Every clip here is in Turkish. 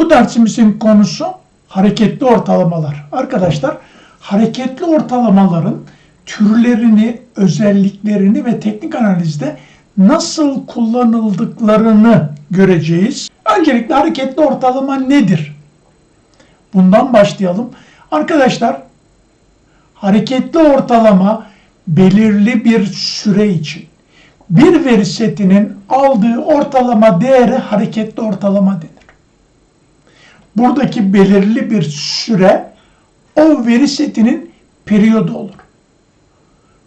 Bu dersimizin konusu hareketli ortalamalar. Arkadaşlar hareketli ortalamaların türlerini, özelliklerini ve teknik analizde nasıl kullanıldıklarını göreceğiz. Öncelikle hareketli ortalama nedir? Bundan başlayalım. Arkadaşlar hareketli ortalama belirli bir süre için bir veri setinin aldığı ortalama değeri hareketli ortalama denir. Buradaki belirli bir süre o veri setinin periyodu olur.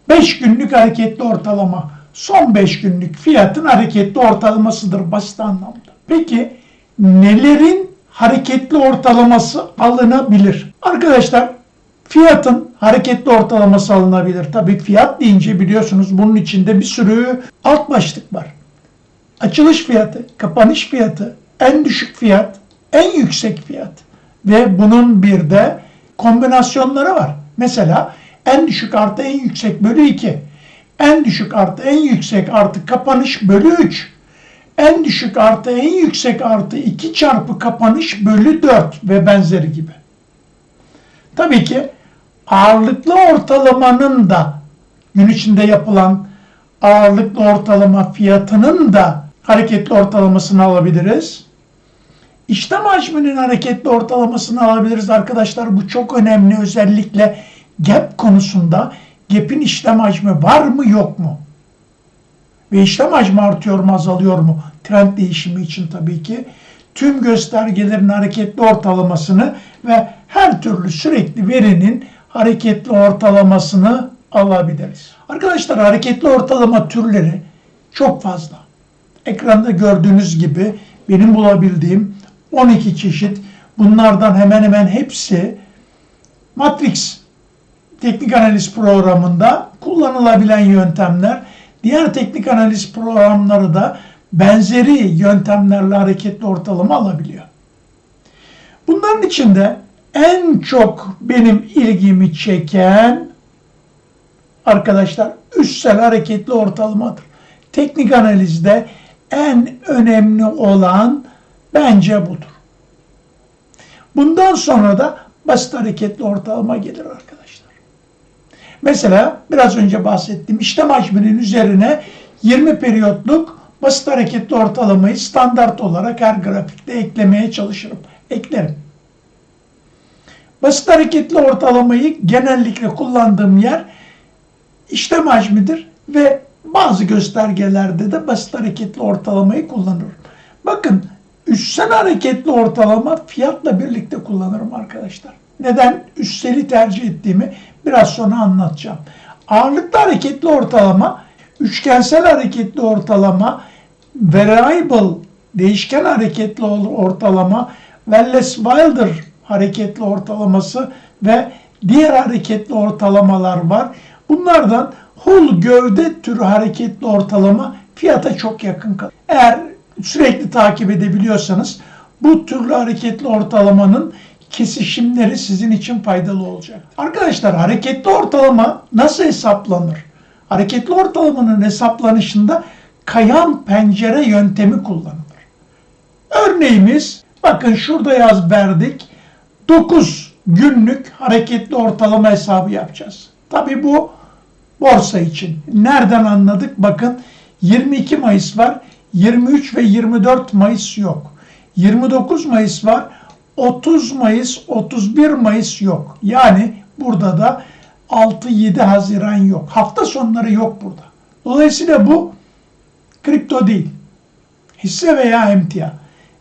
5 günlük hareketli ortalama son 5 günlük fiyatın hareketli ortalamasıdır basit anlamda. Peki nelerin hareketli ortalaması alınabilir? Arkadaşlar fiyatın hareketli ortalaması alınabilir. Tabii fiyat deyince biliyorsunuz bunun içinde bir sürü alt başlık var. Açılış fiyatı, kapanış fiyatı, en düşük fiyat, en yüksek fiyat ve bunun bir de kombinasyonları var. Mesela en düşük artı en yüksek bölü 2. En düşük artı en yüksek artı kapanış bölü 3. En düşük artı en yüksek artı 2 çarpı kapanış bölü 4 ve benzeri gibi. Tabii ki ağırlıklı ortalamanın da gün içinde yapılan ağırlıklı ortalama fiyatının da hareketli ortalamasını alabiliriz. İşlem hacminin hareketli ortalamasını alabiliriz arkadaşlar. Bu çok önemli özellikle gap konusunda gap'in işlem hacmi var mı yok mu? Ve işlem hacmi artıyor mu azalıyor mu? Trend değişimi için tabii ki. Tüm göstergelerin hareketli ortalamasını ve her türlü sürekli verinin hareketli ortalamasını alabiliriz. Arkadaşlar hareketli ortalama türleri çok fazla. Ekranda gördüğünüz gibi benim bulabildiğim 12 çeşit. Bunlardan hemen hemen hepsi Matrix teknik analiz programında kullanılabilen yöntemler. Diğer teknik analiz programları da benzeri yöntemlerle hareketli ortalama alabiliyor. Bunların içinde en çok benim ilgimi çeken arkadaşlar üstsel hareketli ortalamadır. Teknik analizde en önemli olan bence budur. Bundan sonra da basit hareketli ortalama gelir arkadaşlar. Mesela biraz önce bahsettiğim işlem hacminin üzerine 20 periyotluk basit hareketli ortalamayı standart olarak her grafikte eklemeye çalışırım. Eklerim. Basit hareketli ortalamayı genellikle kullandığım yer işlem hacmidir ve bazı göstergelerde de basit hareketli ortalamayı kullanırım. Bakın üstsel hareketli ortalama fiyatla birlikte kullanırım arkadaşlar. Neden üsseli tercih ettiğimi biraz sonra anlatacağım. Ağırlıklı hareketli ortalama, üçgensel hareketli ortalama, variable değişken hareketli ortalama, Wallace-Wilder hareketli ortalaması ve diğer hareketli ortalamalar var. Bunlardan hul gövde türü hareketli ortalama fiyata çok yakın kalır. Eğer sürekli takip edebiliyorsanız bu türlü hareketli ortalamanın kesişimleri sizin için faydalı olacak. Arkadaşlar hareketli ortalama nasıl hesaplanır? Hareketli ortalamanın hesaplanışında kayan pencere yöntemi kullanılır. Örneğimiz bakın şurada yaz verdik. 9 günlük hareketli ortalama hesabı yapacağız. Tabi bu borsa için. Nereden anladık? Bakın 22 Mayıs var. 23 ve 24 Mayıs yok. 29 Mayıs var. 30 Mayıs, 31 Mayıs yok. Yani burada da 6-7 Haziran yok. Hafta sonları yok burada. Dolayısıyla bu kripto değil. Hisse veya emtia.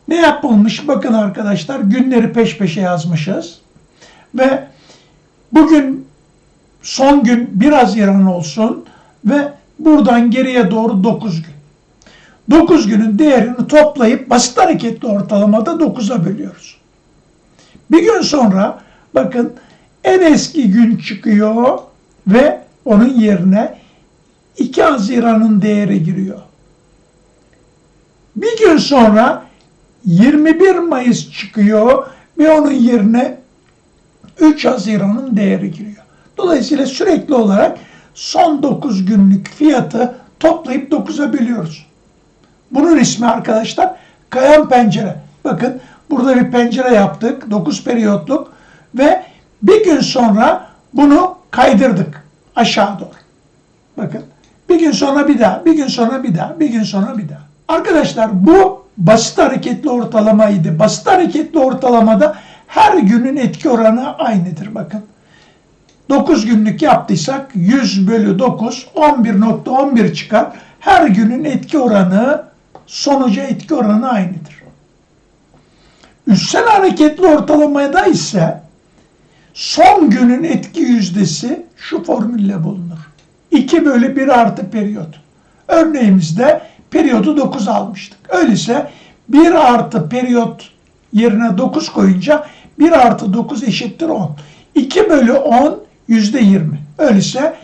Ne yapılmış? Bakın arkadaşlar günleri peş peşe yazmışız. Ve bugün son gün 1 Haziran olsun ve buradan geriye doğru 9 gün. 9 günün değerini toplayıp basit hareketli ortalamada 9'a bölüyoruz. Bir gün sonra bakın en eski gün çıkıyor ve onun yerine 2 Haziran'ın değeri giriyor. Bir gün sonra 21 Mayıs çıkıyor ve onun yerine 3 Haziran'ın değeri giriyor. Dolayısıyla sürekli olarak son 9 günlük fiyatı toplayıp 9'a bölüyoruz. Bunun ismi arkadaşlar kayan pencere. Bakın Burada bir pencere yaptık. 9 periyotluk ve bir gün sonra bunu kaydırdık aşağı doğru. Bakın bir gün sonra bir daha, bir gün sonra bir daha, bir gün sonra bir daha. Arkadaşlar bu basit hareketli ortalamaydı. Basit hareketli ortalamada her günün etki oranı aynıdır bakın. 9 günlük yaptıysak 100 bölü 9 11.11 çıkar. Her günün etki oranı sonuca etki oranı aynıdır. Üstsel hareketli ortalamada ise son günün etki yüzdesi şu formülle bulunur. 2 bölü 1 artı periyot. Örneğimizde periyodu 9 almıştık. Öyleyse 1 artı periyot yerine 9 koyunca 1 artı 9 eşittir 10. 2 bölü 10 yüzde 20. Öyleyse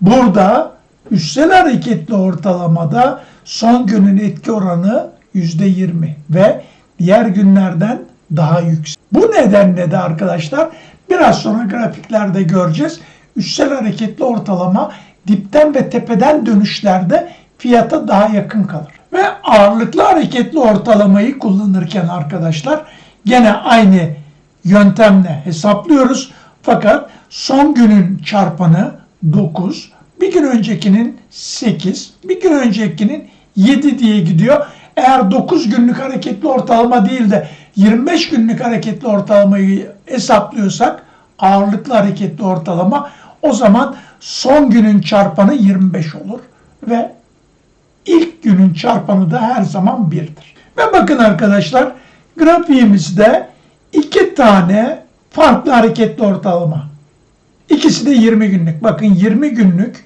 burada üstsel hareketli ortalamada son günün etki oranı yüzde 20 ve diğer günlerden daha yüksek. Bu nedenle de arkadaşlar biraz sonra grafiklerde göreceğiz. Üstsel hareketli ortalama dipten ve tepeden dönüşlerde fiyata daha yakın kalır. Ve ağırlıklı hareketli ortalamayı kullanırken arkadaşlar gene aynı yöntemle hesaplıyoruz. Fakat son günün çarpanı 9, bir gün öncekinin 8, bir gün öncekinin 7 diye gidiyor. Eğer 9 günlük hareketli ortalama değil de 25 günlük hareketli ortalamayı hesaplıyorsak ağırlıklı hareketli ortalama o zaman son günün çarpanı 25 olur ve ilk günün çarpanı da her zaman 1'dir. Ve bakın arkadaşlar grafiğimizde iki tane farklı hareketli ortalama. İkisi de 20 günlük. Bakın 20 günlük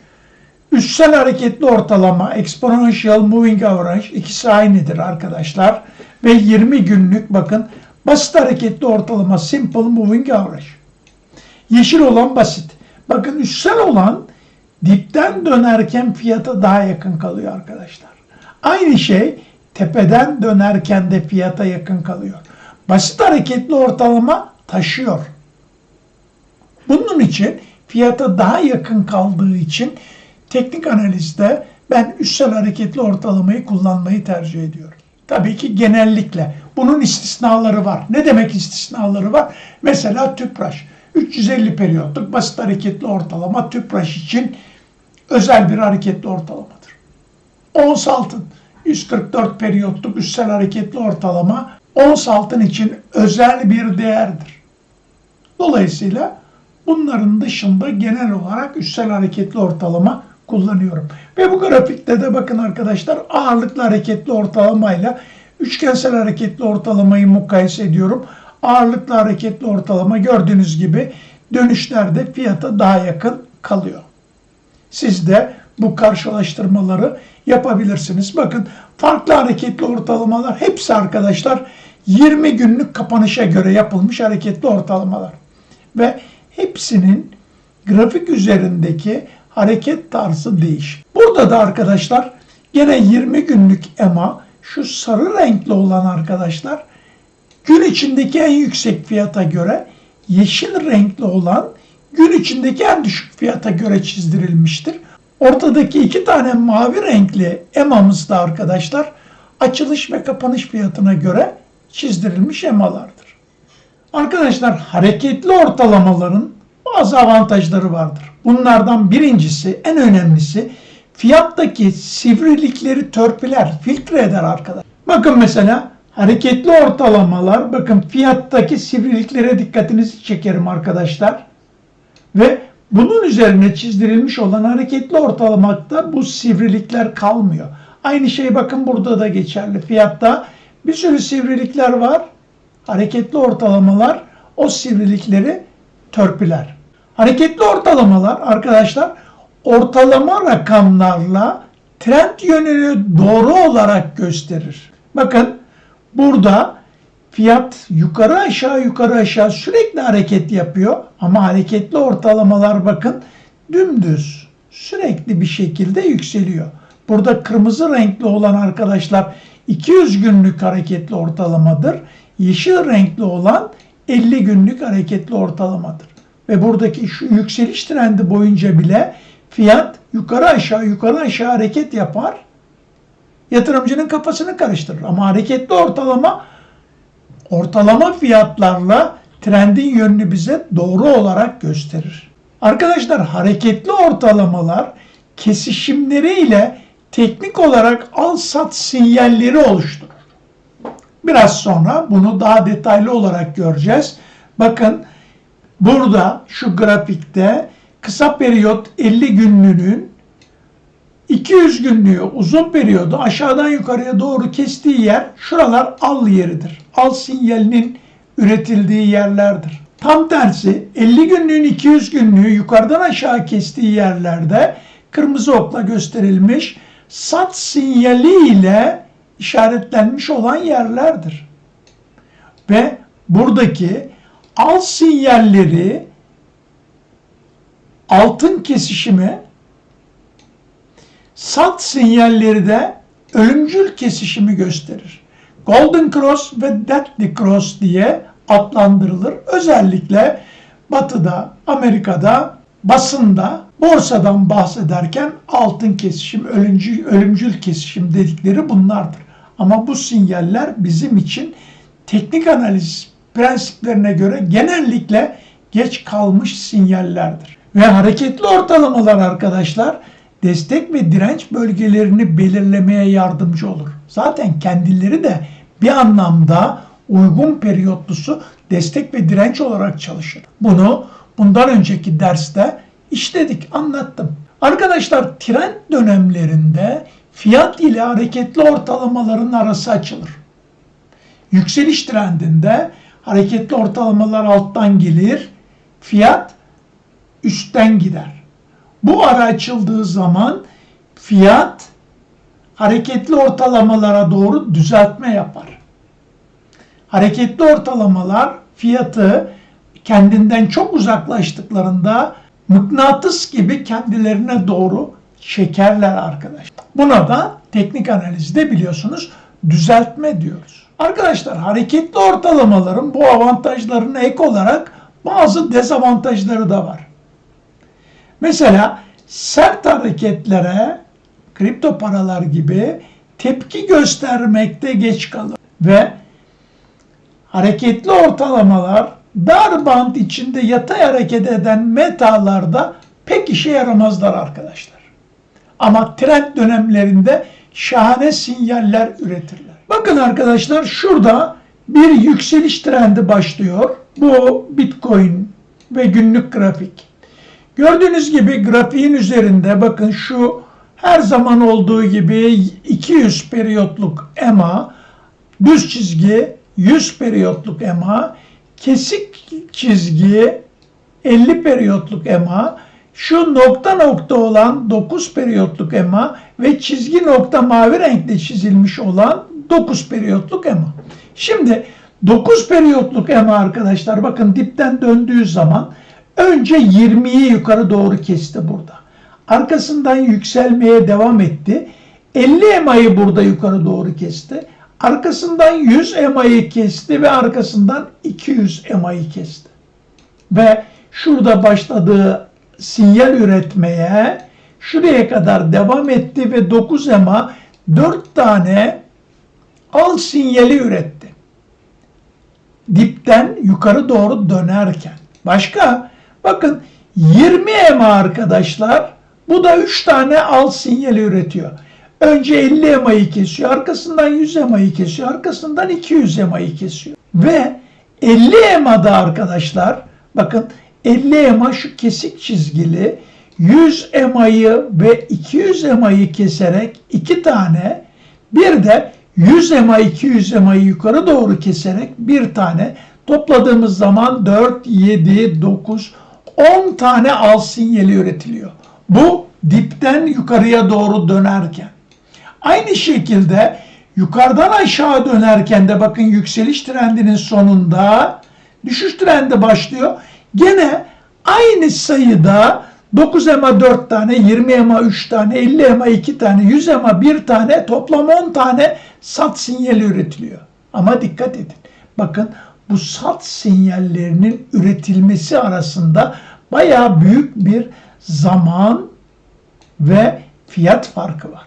üstsel hareketli ortalama exponential moving average ikisi aynıdır arkadaşlar. Ve 20 günlük bakın basit hareketli ortalama simple moving average. Yeşil olan basit. Bakın üstsel olan dipten dönerken fiyata daha yakın kalıyor arkadaşlar. Aynı şey tepeden dönerken de fiyata yakın kalıyor. Basit hareketli ortalama taşıyor. Bunun için fiyata daha yakın kaldığı için teknik analizde ben üstsel hareketli ortalamayı kullanmayı tercih ediyorum. Tabii ki genellikle. Bunun istisnaları var. Ne demek istisnaları var? Mesela tüpraş. 350 periyotluk basit hareketli ortalama tüpraş için özel bir hareketli ortalamadır. Ons altın 144 periyotluk üstsel hareketli ortalama ons altın için özel bir değerdir. Dolayısıyla bunların dışında genel olarak üstsel hareketli ortalama kullanıyorum. Ve bu grafikte de bakın arkadaşlar ağırlıklı hareketli ortalamayla üçgensel hareketli ortalamayı mukayese ediyorum. Ağırlıklı hareketli ortalama gördüğünüz gibi dönüşlerde fiyata daha yakın kalıyor. Siz de bu karşılaştırmaları yapabilirsiniz. Bakın farklı hareketli ortalamalar hepsi arkadaşlar 20 günlük kapanışa göre yapılmış hareketli ortalamalar. Ve hepsinin grafik üzerindeki hareket tarzı değişik. Burada da arkadaşlar gene 20 günlük EMA şu sarı renkli olan arkadaşlar gün içindeki en yüksek fiyata göre yeşil renkli olan gün içindeki en düşük fiyata göre çizdirilmiştir. Ortadaki iki tane mavi renkli EMA'mız da arkadaşlar açılış ve kapanış fiyatına göre çizdirilmiş EMA'lardır. Arkadaşlar hareketli ortalamaların bazı avantajları vardır. Bunlardan birincisi, en önemlisi fiyattaki sivrilikleri törpüler, filtre eder arkadaşlar. Bakın mesela hareketli ortalamalar, bakın fiyattaki sivriliklere dikkatinizi çekerim arkadaşlar. Ve bunun üzerine çizdirilmiş olan hareketli ortalamakta bu sivrilikler kalmıyor. Aynı şey bakın burada da geçerli. Fiyatta bir sürü sivrilikler var. Hareketli ortalamalar o sivrilikleri törpüler. Hareketli ortalamalar arkadaşlar ortalama rakamlarla trend yönünü doğru olarak gösterir. Bakın burada fiyat yukarı aşağı yukarı aşağı sürekli hareket yapıyor ama hareketli ortalamalar bakın dümdüz sürekli bir şekilde yükseliyor. Burada kırmızı renkli olan arkadaşlar 200 günlük hareketli ortalamadır. Yeşil renkli olan 50 günlük hareketli ortalamadır. Ve buradaki şu yükseliş trendi boyunca bile fiyat yukarı aşağı yukarı aşağı hareket yapar. Yatırımcının kafasını karıştırır. Ama hareketli ortalama ortalama fiyatlarla trendin yönünü bize doğru olarak gösterir. Arkadaşlar hareketli ortalamalar kesişimleriyle teknik olarak al sat sinyalleri oluşturur. Biraz sonra bunu daha detaylı olarak göreceğiz. Bakın burada şu grafikte kısa periyot 50 günlüğünün 200 günlüğü uzun periyodu aşağıdan yukarıya doğru kestiği yer şuralar al yeridir. Al sinyalinin üretildiği yerlerdir. Tam tersi 50 günlüğün 200 günlüğü yukarıdan aşağı kestiği yerlerde kırmızı okla gösterilmiş sat sinyali ile işaretlenmiş olan yerlerdir. Ve buradaki al sinyalleri altın kesişimi sat sinyalleri de ölümcül kesişimi gösterir. Golden Cross ve Deathly Cross diye adlandırılır. Özellikle Batı'da, Amerika'da, basında borsadan bahsederken altın kesişim, ölümcül, ölümcül kesişim dedikleri bunlardır. Ama bu sinyaller bizim için teknik analiz prensiplerine göre genellikle geç kalmış sinyallerdir. Ve hareketli ortalamalar arkadaşlar destek ve direnç bölgelerini belirlemeye yardımcı olur. Zaten kendileri de bir anlamda uygun periyotlusu destek ve direnç olarak çalışır. Bunu bundan önceki derste işledik, anlattım. Arkadaşlar trend dönemlerinde fiyat ile hareketli ortalamaların arası açılır. Yükseliş trendinde hareketli ortalamalar alttan gelir, fiyat üstten gider. Bu ara açıldığı zaman fiyat hareketli ortalamalara doğru düzeltme yapar. Hareketli ortalamalar fiyatı kendinden çok uzaklaştıklarında mıknatıs gibi kendilerine doğru çekerler arkadaşlar. Buna da teknik analizde biliyorsunuz düzeltme diyoruz. Arkadaşlar hareketli ortalamaların bu avantajlarına ek olarak bazı dezavantajları da var. Mesela sert hareketlere kripto paralar gibi tepki göstermekte geç kalır ve hareketli ortalamalar dar band içinde yatay hareket eden metalarda pek işe yaramazlar arkadaşlar. Ama trend dönemlerinde şahane sinyaller üretirler. Bakın arkadaşlar şurada bir yükseliş trendi başlıyor. Bu Bitcoin ve günlük grafik. Gördüğünüz gibi grafiğin üzerinde bakın şu her zaman olduğu gibi 200 periyotluk EMA, düz çizgi 100 periyotluk EMA, kesik çizgi 50 periyotluk EMA, şu nokta nokta olan 9 periyotluk EMA ve çizgi nokta mavi renkle çizilmiş olan 9 periyotluk EMA. Şimdi 9 periyotluk EMA arkadaşlar bakın dipten döndüğü zaman önce 20'yi yukarı doğru kesti burada. Arkasından yükselmeye devam etti. 50 EMA'yı burada yukarı doğru kesti. Arkasından 100 EMA'yı kesti ve arkasından 200 EMA'yı kesti. Ve şurada başladığı sinyal üretmeye şuraya kadar devam etti ve 9 EMA 4 tane al sinyali üretti. Dipten yukarı doğru dönerken. Başka bakın 20 EMA arkadaşlar bu da 3 tane al sinyali üretiyor. Önce 50 EMA'yı kesiyor, arkasından 100 EMA'yı kesiyor, arkasından 200 EMA'yı kesiyor. Ve 50 EMA'da arkadaşlar bakın 50 EMA şu kesik çizgili 100 EMA'yı ve 200 EMA'yı keserek iki tane bir de 100 EMA 200 EMA'yı yukarı doğru keserek bir tane topladığımız zaman 4, 7, 9, 10 tane al sinyali üretiliyor. Bu dipten yukarıya doğru dönerken. Aynı şekilde yukarıdan aşağı dönerken de bakın yükseliş trendinin sonunda düşüş trendi başlıyor. Gene aynı sayıda 9 EMA 4 tane, 20 EMA 3 tane, 50 EMA 2 tane, 100 EMA 1 tane, toplam 10 tane sat sinyali üretiliyor. Ama dikkat edin. Bakın bu sat sinyallerinin üretilmesi arasında bayağı büyük bir zaman ve fiyat farkı var.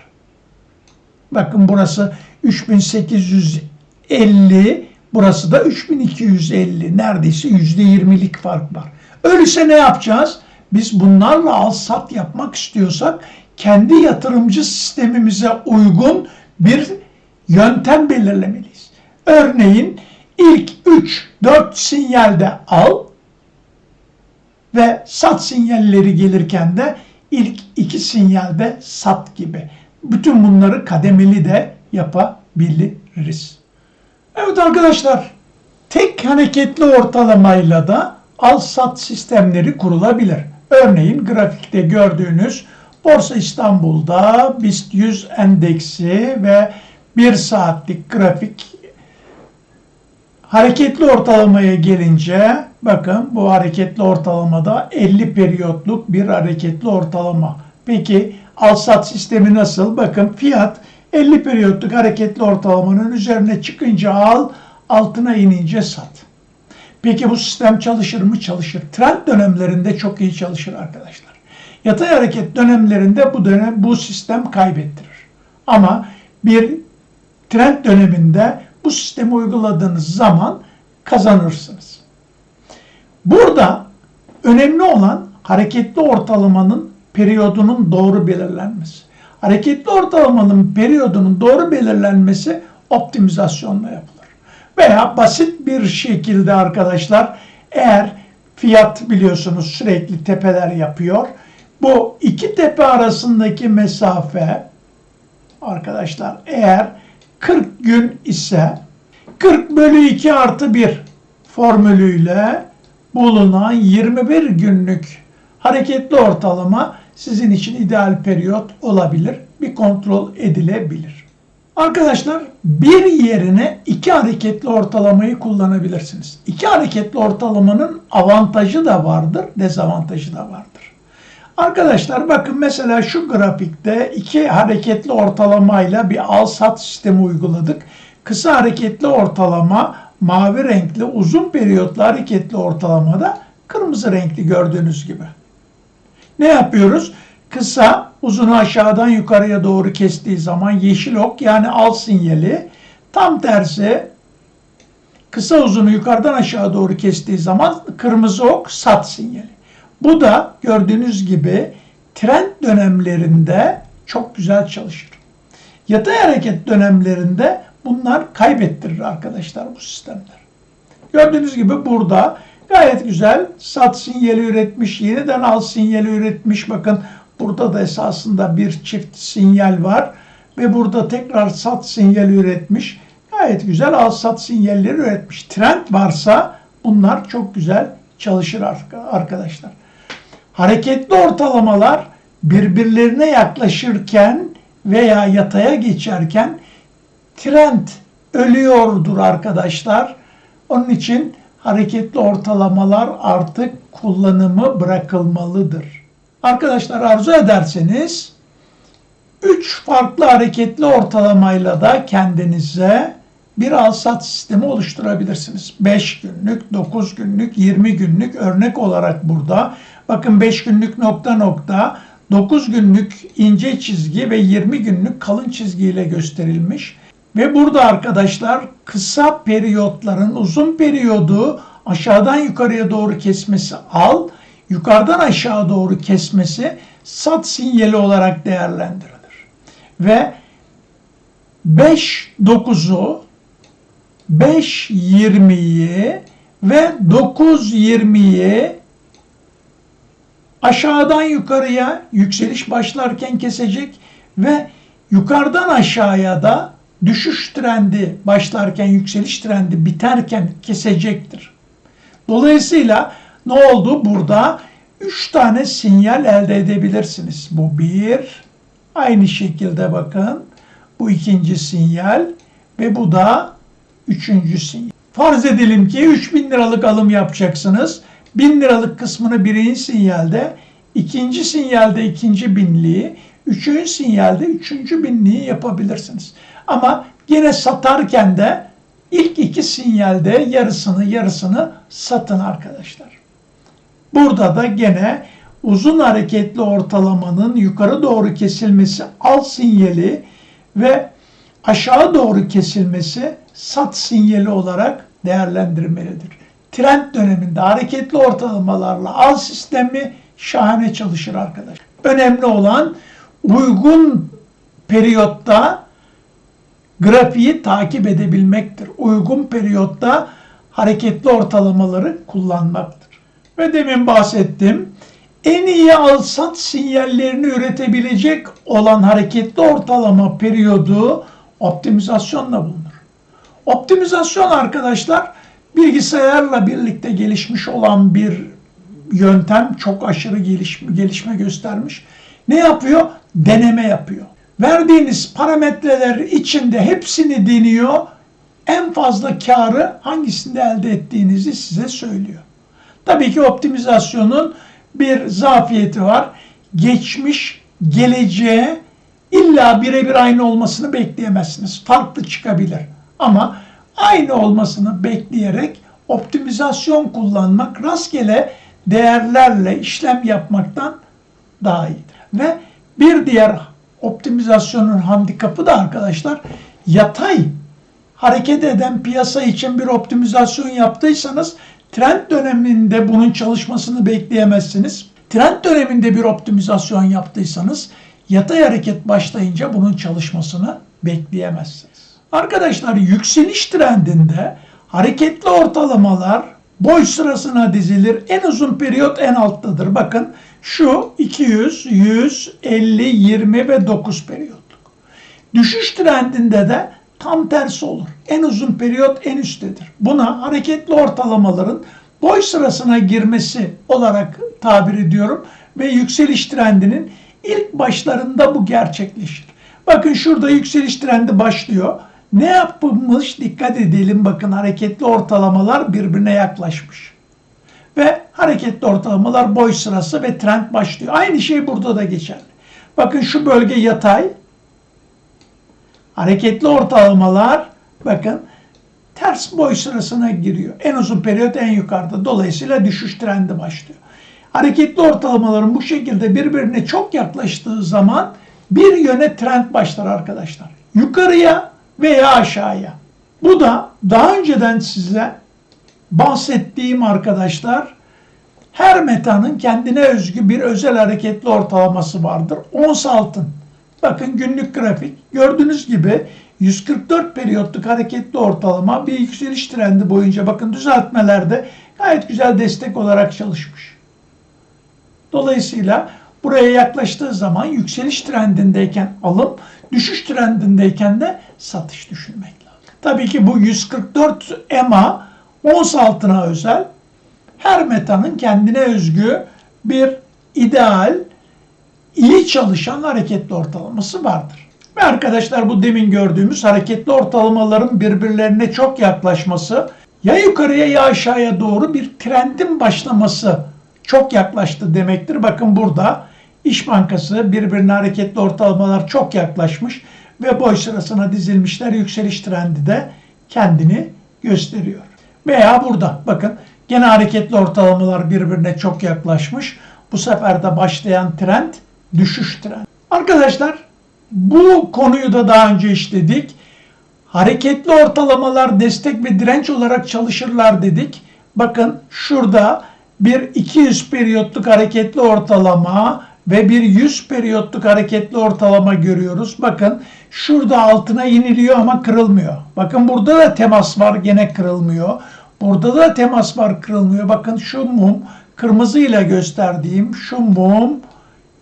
Bakın burası 3850, Burası da 3250. Neredeyse %20'lik fark var. Öyleyse ne yapacağız? Biz bunlarla al sat yapmak istiyorsak kendi yatırımcı sistemimize uygun bir yöntem belirlemeliyiz. Örneğin ilk 3-4 sinyalde al ve sat sinyalleri gelirken de ilk iki sinyalde sat gibi. Bütün bunları kademeli de yapabiliriz. Evet arkadaşlar, tek hareketli ortalamayla da al sat sistemleri kurulabilir. Örneğin grafikte gördüğünüz Borsa İstanbul'da BIST 100 endeksi ve 1 saatlik grafik hareketli ortalamaya gelince bakın bu hareketli ortalamada 50 periyotluk bir hareketli ortalama. Peki al sat sistemi nasıl? Bakın fiyat 50 periyotluk hareketli ortalamanın üzerine çıkınca al, altına inince sat. Peki bu sistem çalışır mı? Çalışır. Trend dönemlerinde çok iyi çalışır arkadaşlar. Yatay hareket dönemlerinde bu dönem bu sistem kaybettirir. Ama bir trend döneminde bu sistemi uyguladığınız zaman kazanırsınız. Burada önemli olan hareketli ortalamanın periyodunun doğru belirlenmesi. Hareketli ortalamanın periyodunun doğru belirlenmesi optimizasyonla yapılır. Veya basit bir şekilde arkadaşlar eğer fiyat biliyorsunuz sürekli tepeler yapıyor. Bu iki tepe arasındaki mesafe arkadaşlar eğer 40 gün ise 40 bölü 2 artı 1 formülüyle bulunan 21 günlük hareketli ortalama sizin için ideal periyot olabilir. Bir kontrol edilebilir. Arkadaşlar bir yerine iki hareketli ortalamayı kullanabilirsiniz. İki hareketli ortalamanın avantajı da vardır, dezavantajı da vardır. Arkadaşlar bakın mesela şu grafikte iki hareketli ortalamayla bir al sat sistemi uyguladık. Kısa hareketli ortalama mavi renkli, uzun periyotlu hareketli ortalamada kırmızı renkli gördüğünüz gibi. Ne yapıyoruz? Kısa uzunu aşağıdan yukarıya doğru kestiği zaman yeşil ok yani al sinyali. Tam tersi kısa uzunu yukarıdan aşağı doğru kestiği zaman kırmızı ok sat sinyali. Bu da gördüğünüz gibi trend dönemlerinde çok güzel çalışır. Yatay hareket dönemlerinde bunlar kaybettirir arkadaşlar bu sistemler. Gördüğünüz gibi burada gayet güzel sat sinyali üretmiş, yeniden al sinyali üretmiş. Bakın burada da esasında bir çift sinyal var ve burada tekrar sat sinyali üretmiş. Gayet güzel al sat sinyalleri üretmiş. Trend varsa bunlar çok güzel çalışır arkadaşlar. Hareketli ortalamalar birbirlerine yaklaşırken veya yataya geçerken trend ölüyordur arkadaşlar. Onun için hareketli ortalamalar artık kullanımı bırakılmalıdır. Arkadaşlar arzu ederseniz 3 farklı hareketli ortalamayla da kendinize bir al-sat sistemi oluşturabilirsiniz. 5 günlük, 9 günlük, 20 günlük örnek olarak burada. Bakın 5 günlük nokta nokta, 9 günlük ince çizgi ve 20 günlük kalın çizgiyle gösterilmiş. Ve burada arkadaşlar kısa periyotların uzun periyodu aşağıdan yukarıya doğru kesmesi al, yukarıdan aşağı doğru kesmesi sat sinyali olarak değerlendirilir. Ve 5 9'u 5 20'yi ve 9 20'yi aşağıdan yukarıya yükseliş başlarken kesecek ve yukarıdan aşağıya da düşüş trendi başlarken yükseliş trendi biterken kesecektir. Dolayısıyla ne oldu? Burada 3 tane sinyal elde edebilirsiniz. Bu bir. Aynı şekilde bakın. Bu ikinci sinyal ve bu da üçüncü sinyal. Farz edelim ki 3000 liralık alım yapacaksınız. 1000 liralık kısmını birinci sinyalde, ikinci sinyalde ikinci binliği, üçüncü sinyalde üçüncü binliği yapabilirsiniz. Ama yine satarken de ilk iki sinyalde yarısını yarısını satın arkadaşlar. Burada da gene uzun hareketli ortalamanın yukarı doğru kesilmesi al sinyali ve aşağı doğru kesilmesi sat sinyali olarak değerlendirmelidir. Trend döneminde hareketli ortalamalarla al sistemi şahane çalışır arkadaş. Önemli olan uygun periyotta grafiği takip edebilmektir. Uygun periyotta hareketli ortalamaları kullanmaktır. Ve demin bahsettim. En iyi al-sat sinyallerini üretebilecek olan hareketli ortalama periyodu optimizasyonla bulunur. Optimizasyon arkadaşlar bilgisayarla birlikte gelişmiş olan bir yöntem çok aşırı gelişme, gelişme göstermiş. Ne yapıyor? Deneme yapıyor. Verdiğiniz parametreler içinde hepsini deniyor. En fazla karı hangisinde elde ettiğinizi size söylüyor. Tabii ki optimizasyonun bir zafiyeti var. Geçmiş, geleceğe illa birebir aynı olmasını bekleyemezsiniz. Farklı çıkabilir. Ama aynı olmasını bekleyerek optimizasyon kullanmak rastgele değerlerle işlem yapmaktan daha iyidir. Ve bir diğer optimizasyonun handikapı da arkadaşlar yatay hareket eden piyasa için bir optimizasyon yaptıysanız trend döneminde bunun çalışmasını bekleyemezsiniz. Trend döneminde bir optimizasyon yaptıysanız yatay hareket başlayınca bunun çalışmasını bekleyemezsiniz. Arkadaşlar yükseliş trendinde hareketli ortalamalar boy sırasına dizilir. En uzun periyot en alttadır. Bakın şu 200, 100, 50, 20 ve 9 periyotluk. Düşüş trendinde de tam tersi olur. En uzun periyot en üsttedir. Buna hareketli ortalamaların boy sırasına girmesi olarak tabir ediyorum ve yükseliş trendinin ilk başlarında bu gerçekleşir. Bakın şurada yükseliş trendi başlıyor. Ne yapılmış? Dikkat edelim bakın hareketli ortalamalar birbirine yaklaşmış. Ve hareketli ortalamalar boy sırası ve trend başlıyor. Aynı şey burada da geçerli. Bakın şu bölge yatay. Hareketli ortalamalar bakın ters boy sırasına giriyor. En uzun periyot en yukarıda. Dolayısıyla düşüş trendi başlıyor. Hareketli ortalamaların bu şekilde birbirine çok yaklaştığı zaman bir yöne trend başlar arkadaşlar. Yukarıya veya aşağıya. Bu da daha önceden size bahsettiğim arkadaşlar her metanın kendine özgü bir özel hareketli ortalaması vardır. Ons altın. Bakın günlük grafik. Gördüğünüz gibi 144 periyotluk hareketli ortalama bir yükseliş trendi boyunca bakın düzeltmelerde gayet güzel destek olarak çalışmış. Dolayısıyla buraya yaklaştığı zaman yükseliş trendindeyken alım, düşüş trendindeyken de satış düşünmek lazım. Tabii ki bu 144 EMA ons altına özel her metanın kendine özgü bir ideal, iyi çalışan hareketli ortalaması vardır. Ve arkadaşlar bu demin gördüğümüz hareketli ortalamaların birbirlerine çok yaklaşması ya yukarıya ya aşağıya doğru bir trendin başlaması çok yaklaştı demektir. Bakın burada İş Bankası birbirine hareketli ortalamalar çok yaklaşmış ve boy sırasına dizilmişler. Yükseliş trendi de kendini gösteriyor. Veya burada bakın gene hareketli ortalamalar birbirine çok yaklaşmış. Bu sefer de başlayan trend düşüş trendi. Arkadaşlar bu konuyu da daha önce işledik. Hareketli ortalamalar destek ve direnç olarak çalışırlar dedik. Bakın şurada bir 200 periyotluk hareketli ortalama ve bir 100 periyotluk hareketli ortalama görüyoruz. Bakın şurada altına iniliyor ama kırılmıyor. Bakın burada da temas var gene kırılmıyor. Burada da temas var kırılmıyor. Bakın şu mum kırmızı ile gösterdiğim şu mum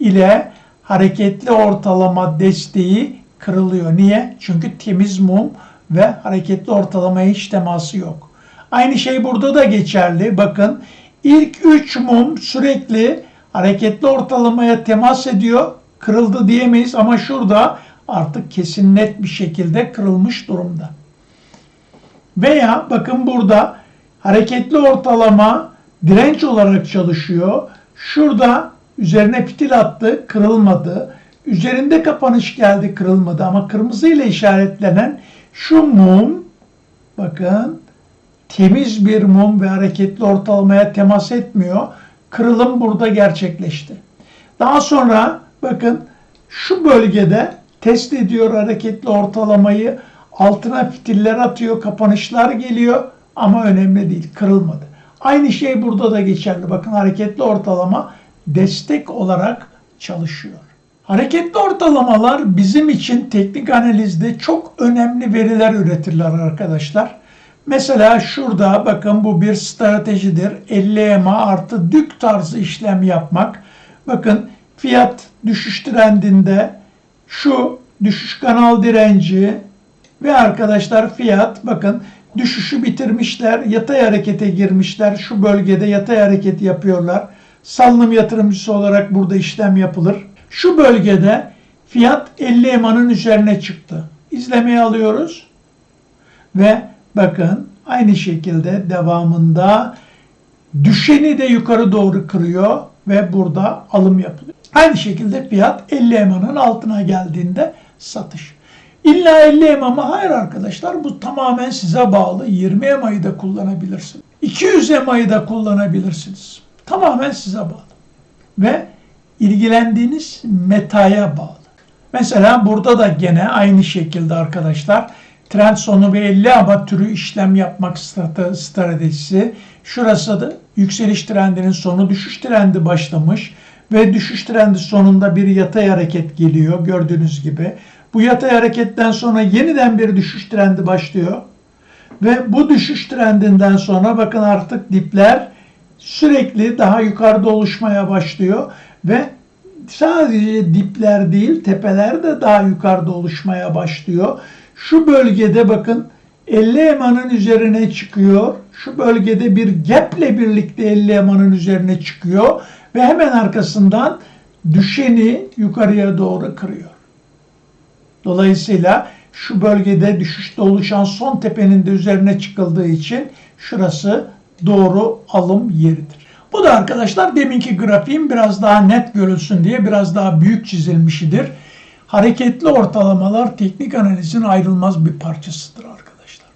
ile hareketli ortalama desteği kırılıyor. Niye? Çünkü temiz mum ve hareketli ortalamaya hiç teması yok. Aynı şey burada da geçerli. Bakın ilk 3 mum sürekli hareketli ortalamaya temas ediyor. Kırıldı diyemeyiz ama şurada artık kesin net bir şekilde kırılmış durumda. Veya bakın burada hareketli ortalama direnç olarak çalışıyor. Şurada üzerine fitil attı, kırılmadı. Üzerinde kapanış geldi, kırılmadı ama kırmızı ile işaretlenen şu mum bakın temiz bir mum ve hareketli ortalamaya temas etmiyor. Kırılım burada gerçekleşti. Daha sonra bakın şu bölgede test ediyor hareketli ortalamayı Altına fitiller atıyor, kapanışlar geliyor ama önemli değil, kırılmadı. Aynı şey burada da geçerli. Bakın hareketli ortalama destek olarak çalışıyor. Hareketli ortalamalar bizim için teknik analizde çok önemli veriler üretirler arkadaşlar. Mesela şurada bakın bu bir stratejidir. 50 EMA artı dük tarzı işlem yapmak. Bakın fiyat düşüş trendinde şu düşüş kanal direnci ve arkadaşlar fiyat bakın düşüşü bitirmişler. Yatay harekete girmişler. Şu bölgede yatay hareket yapıyorlar. Salınım yatırımcısı olarak burada işlem yapılır. Şu bölgede fiyat 50 EMA'nın üzerine çıktı. İzlemeye alıyoruz. Ve bakın aynı şekilde devamında düşeni de yukarı doğru kırıyor ve burada alım yapılıyor. Aynı şekilde fiyat 50 EMA'nın altına geldiğinde satış. İlla 50 EMA mı? Hayır arkadaşlar bu tamamen size bağlı. 20 EMA'yı da kullanabilirsiniz. 200 EMA'yı da kullanabilirsiniz. Tamamen size bağlı. Ve ilgilendiğiniz metaya bağlı. Mesela burada da gene aynı şekilde arkadaşlar trend sonu 50 ama türü işlem yapmak strate- stratejisi. Şurası da yükseliş trendinin sonu düşüş trendi başlamış ve düşüş trendi sonunda bir yatay hareket geliyor gördüğünüz gibi. Bu yatay hareketten sonra yeniden bir düşüş trendi başlıyor. Ve bu düşüş trendinden sonra bakın artık dipler sürekli daha yukarıda oluşmaya başlıyor ve sadece dipler değil tepeler de daha yukarıda oluşmaya başlıyor. Şu bölgede bakın 50 emanın üzerine çıkıyor. Şu bölgede bir gap ile birlikte 50 emanın üzerine çıkıyor ve hemen arkasından düşeni yukarıya doğru kırıyor. Dolayısıyla şu bölgede düşüşte oluşan son tepenin de üzerine çıkıldığı için şurası doğru alım yeridir. Bu da arkadaşlar deminki grafiğin biraz daha net görülsün diye biraz daha büyük çizilmişidir. Hareketli ortalamalar teknik analizin ayrılmaz bir parçasıdır arkadaşlar.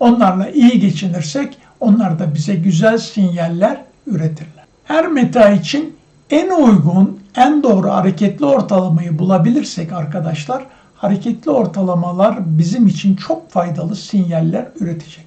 Onlarla iyi geçinirsek onlar da bize güzel sinyaller üretirler. Her meta için en uygun, en doğru hareketli ortalamayı bulabilirsek arkadaşlar hareketli ortalamalar bizim için çok faydalı sinyaller üretecekler.